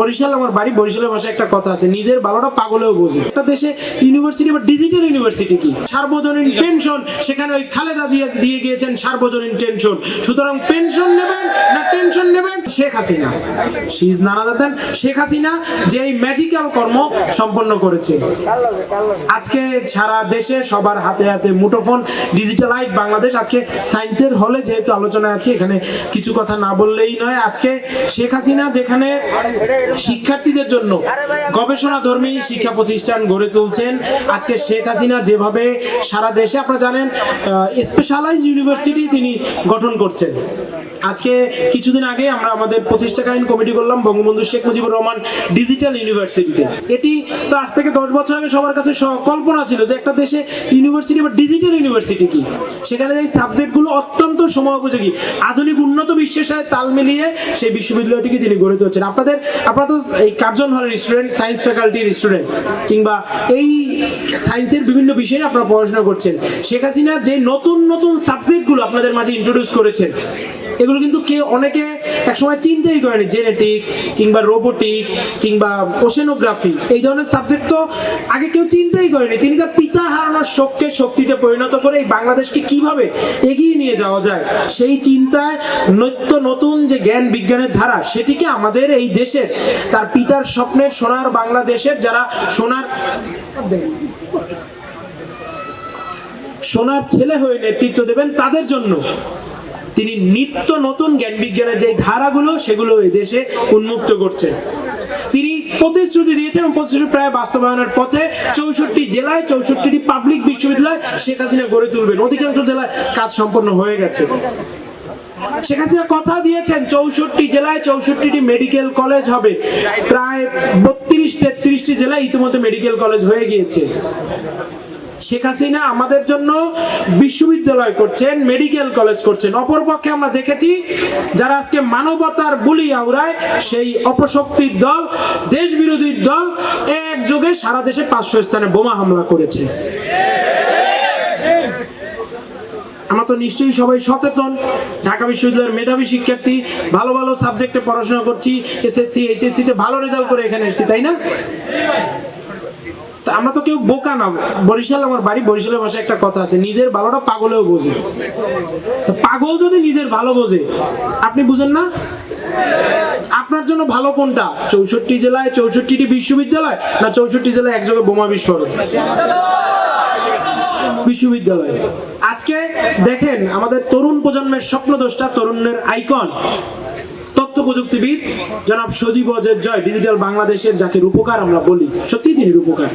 বরিশাল, আমার বাড়ি বরিশালের ভাষায় একটা কথা আছে, নিজের ভালোটা পাগলেও বোঝে। একটা দেশে ইউনিভার্সিটি বা ডিজিটাল ইউনিভার্সিটি কি? সার্বজনীন পেনশন সেখানে ওই খালেদা দিয়ে দিয়ে গিয়েছেন সার্বজনীন টেনশন সুতরাং পেনশন নেবেন না টেনশন নেবেন? শেখ হাসিনা। শি ইজ নানাদান শেখ হাসিনা, যে এই ম্যাজিক্যাল কর্ম সম্পন্ন করেছে। আজকে সারা দেশে সবার হাতে হাতে মুঠোফোন ডিজিটালাইট বাংলাদেশ। আজকে সায়েন্সের হলে যেহেতু আলোচনা আছে, এখানে কিছু কথা না বললেই নয়। আজকে শেখ হাসিনা যেখানে শিক্ষার্থীদের জন্য গবেষণা ধর্মী শিক্ষা প্রতিষ্ঠান গড়ে তুলছেন। আজকে শেখ হাসিনা যেভাবে সারা দেশে, আপনারা জানেন স্পেশালাইজ ইউনিভার্সিটি তিনি গঠন করছেন। আজকে কিছুদিন আগে আমরা আমাদের প্রতিষ্ঠাকালীন কমিটি করলাম বঙ্গবন্ধু শেখ মুজিবুর রহমান ডিজিটাল ইউনিভার্সিটিতে এটি তো আজ থেকে দশ বছর আগে সবার কাছে কল্পনা ছিল যে একটা দেশে ইউনিভার্সিটি বা ডিজিটাল ইউনিভার্সিটি কি। সেখানে এই সাবজেক্টগুলো অত্যন্ত সময় উপযোগী আধুনিক উন্নত বিশ্বের সাথে তাল মিলিয়ে সেই বিশ্ববিদ্যালয়টিকে তিনি গড়ে তুলছেন। আপনাদের আপনারা তো এই কার্জন হলের স্টুডেন্ট সায়েন্স ফ্যাকাল্টির স্টুডেন্ট কিংবা এই সায়েন্সের বিভিন্ন বিষয়ে আপনারা পড়াশোনা করছেন। শেখ হাসিনা যে নতুন নতুন সাবজেক্টগুলো আপনাদের মাঝে ইন্ট্রোডিউস করেছেন এগুলো কিন্তু কেউ অনেকে একসময় চিন্তাই করেনি জেনেটিক্স কিংবা রোবোটিক্স কিংবা ওশেনোগ্রাফি এই ধরনের সাবজেক্ট তো আগে কেউ চিন্তাই করেনি তিনি তার পিতা হারানোর শোককে শক্তিতে পরিণত করে এই বাংলাদেশকে কীভাবে এগিয়ে নিয়ে যাওয়া যায়, সেই চিন্তায় নিত্য নতুন যে জ্ঞান বিজ্ঞানের ধারা, সেটিকে আমাদের এই দেশের, তার পিতার স্বপ্নের সোনার বাংলাদেশের যারা সোনার সোনার ছেলে হয়ে নেতৃত্ব দেবেন, তাদের জন্য তিনি নিত্য নতুন জ্ঞান বিজ্ঞানের যে ধারাগুলো, সেগুলো এই দেশে উন্মুক্ত করছে। তিনি প্রতিশ্রুতি দিয়েছেন প্রতিশ্রুতি প্রায় বাস্তবায়নের পথে চৌষট্টি জেলায়, চৌষট্টিটি পাবলিক বিশ্ববিদ্যালয় শেখ হাসিনা গড়ে তুলবেন। অধিকাংশ জেলায় কাজ সম্পন্ন হয়ে গেছে। শেখ হাসিনা কথা দিয়েছেন, চৌষট্টি জেলায় চৌষট্টিটি মেডিকেল কলেজ হবে। প্রায় বত্রিশ, তেত্রিশটি জেলায় ইতিমধ্যে মেডিকেল কলেজ হয়ে গিয়েছে। শেখ হাসিনা আমাদের জন্য বিশ্ববিদ্যালয় করছেন মেডিকেল কলেজ করছেন। অপরপক্ষে আমরা দেখেছি যারা আজকে মানবতার বুলি আওড়ায়, সেই অপশক্তির দল দেশ বিরোধীর দল একযোগে সারা দেশে পাঁচশো স্থানে বোমা হামলা করেছে। আমরা তো নিশ্চয়ই সবাই সচেতন। ঢাকা বিশ্ববিদ্যালয়ের মেধাবী শিক্ষার্থী, ভালো ভালো সাবজেক্টে পড়াশোনা করছি এসএসসি এইচএসসি তে ভালো রেজাল্ট করে এখানে এসেছি, তাই না? তা আমরা তো কেউ বোকা না। বরিশাল আমার বাড়ি, বরিশালের ভাষায় একটা কথা আছে, নিজের ভালোটা পাগলেও বোঝে। তো পাগল যদি নিজের ভালো বোঝে, আপনি বুঝেন না? আপনার জন্য ভালো কোনটা? চৌষট্টি জেলায় চৌষট্টিটি বিশ্ববিদ্যালয় না চৌষট্টি জেলায় একযোগে বোমা বিস্ফোরণ? বিশ্ববিদ্যালয়। আজকে দেখেন, আমাদের তরুণ প্রজন্মের স্বপ্নদ্রষ্টা, তরুণের আইকন। তথ্য প্রযুক্তিবিদ জনাব সজীব অজের জয় ডিজিটাল বাংলাদেশের যাকে রূপকার আমরা বলি। সত্যি তিনি রূপকার।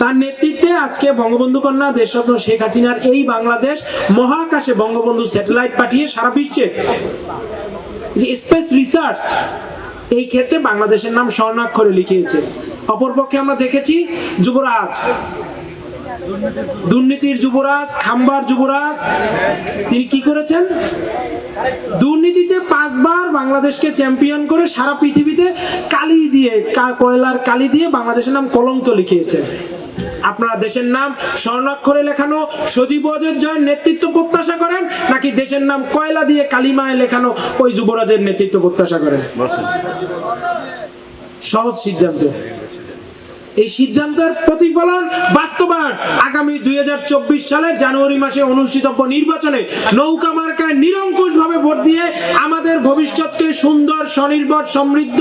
তার নেতৃত্বে আজকে বঙ্গবন্ধু কন্যা দেশরত্ন শেখ হাসিনার এই বাংলাদেশ মহাকাশে বঙ্গবন্ধু স্যাটেলাইট পাঠিয়ে সারা বিশ্বে যে স্পেস রিসার্চ এই ক্ষেত্রে বাংলাদেশের নাম স্বর্ণাক্ষরে লিখিয়েছে। অপরপক্ষে আমরা দেখেছি যুবরাজ। দুর্নীতির যুবরাজ, খাম্বার যুবরাজ, তিনি কি করেছেন? দুর্নীতিতে পাঁচবার বাংলাদেশকে চ্যাম্পিয়ন করে সারা পৃথিবীতে কালি দিয়ে কয়লার কালি দিয়ে বাংলাদেশের নাম কলঙ্ক লিখিয়েছেন আপনারা দেশের নাম স্বর্ণাক্ষরে লেখানো, সজীব অজের জয়ের নেতৃত্ব প্রত্যাশা করেন, নাকি দেশের নাম কয়লা দিয়ে কালিমায় লেখানো ওই যুবরাজের নেতৃত্ব প্রত্যাশা করেন? সহজ সিদ্ধান্ত। এই সিদ্ধান্তের প্রতিফলন বাস্তবায়ন আগামী দুই হাজার চব্বিশ সালের জানুয়ারি মাসে অনুষ্ঠিতব্য নির্বাচনে নৌকা নিরঙ্কুশ ভাবে ভোট দিয়ে আমাদের ভবিষ্যৎকে সুন্দর, স্বনির্ভর, সমৃদ্ধ,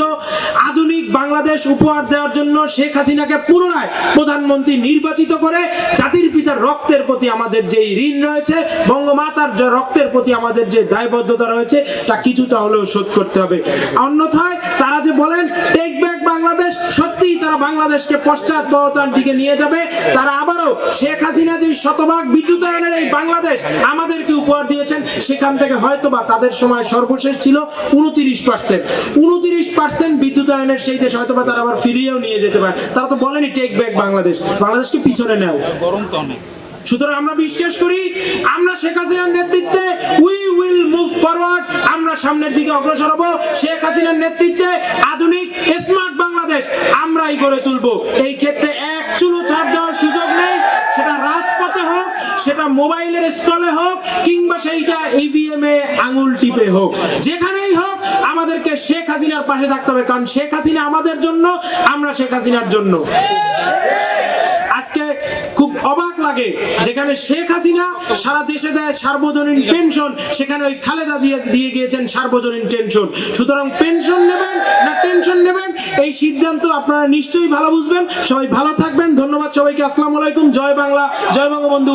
আধুনিক বাংলাদেশ উপহার দেওয়ার জন্য শেখ হাসিনাকে পুনরায় প্রধানমন্ত্রী নির্বাচিত করে জাতির পিতার রক্তের প্রতি আমাদের যে ঋণ রয়েছে, বঙ্গমাতার যে রক্তের প্রতি আমাদের যে দায়বদ্ধতা রয়েছে, তা কিছুটা হলেও শোধ করতে হবে। অন্যথায় তারা যে বলেন টেক ব্যাক বাংলাদেশ, সত্যিই তারা বাংলাদেশকে পশ্চাৎপদতার দিকে নিয়ে যাবে। তারা আবারও শেখ হাসিনা যে শতভাগ বিদ্যুতায়নের এই বাংলাদেশ আমাদেরকে উপহার দিয়েছেন, সেখান থেকে হয়তো বা তাদের সময় সর্বশেষ ছিল উনত্রিশ পার্সেন্ট উনত্রিশ পার্সেন্ট বিদ্যুতায়নের সেই দেশ হয়তো বা তারা আবার ফিরিয়েও নিয়ে যেতে পারে। তারা তো বলেনি টেক ব্যাক বাংলাদেশ। বাংলাদেশকে পিছনে নেও? গরম তো অনেক। সুতরাং আমরা বিশ্বাস করি আমরা শেখ হাসিনার নেতৃত্বে উই উইল মুভ ফরওয়ার্ড আমরা সামনের দিকে অগ্রসর হব। শেখ হাসিনার নেতৃত্বে আধুনিক স্মার্ট বাংলাদেশ আমরাই গড়ে তুলব। এই ক্ষেত্রে এক চুলো ছাড় দেওয়ার সুযোগ নেই সেটা রাজপথে হোক সেটা মোবাইলের স্ক্রলে হোক কিংবা সেইটা ইভিএম এ আঙুল টিপে হোক। যেখানেই হোক, আমাদেরকে শেখ হাসিনার পাশে থাকতে হবে, কারণ শেখ হাসিনা আমাদের জন্য, আমরা শেখ হাসিনার জন্য। আজকে খুব অবাক লাগে, যেখানে শেখ হাসিনা সারা দেশে দেয় সার্বজনীন পেনশন, সেখানে ওই খালেদা দিয়ে দিয়ে গিয়েছেন সার্বজনীন পেনশন। সুতরাং পেনশন নেবেন না টেনশন নেবেন, এই সিদ্ধান্ত আপনারা নিশ্চয়ই ভালো বুঝবেন। সবাই ভালো থাকবেন, ধন্যবাদ সবাইকে, আসসালামু আলাইকুম, জয় বাংলা, জয় বঙ্গবন্ধু।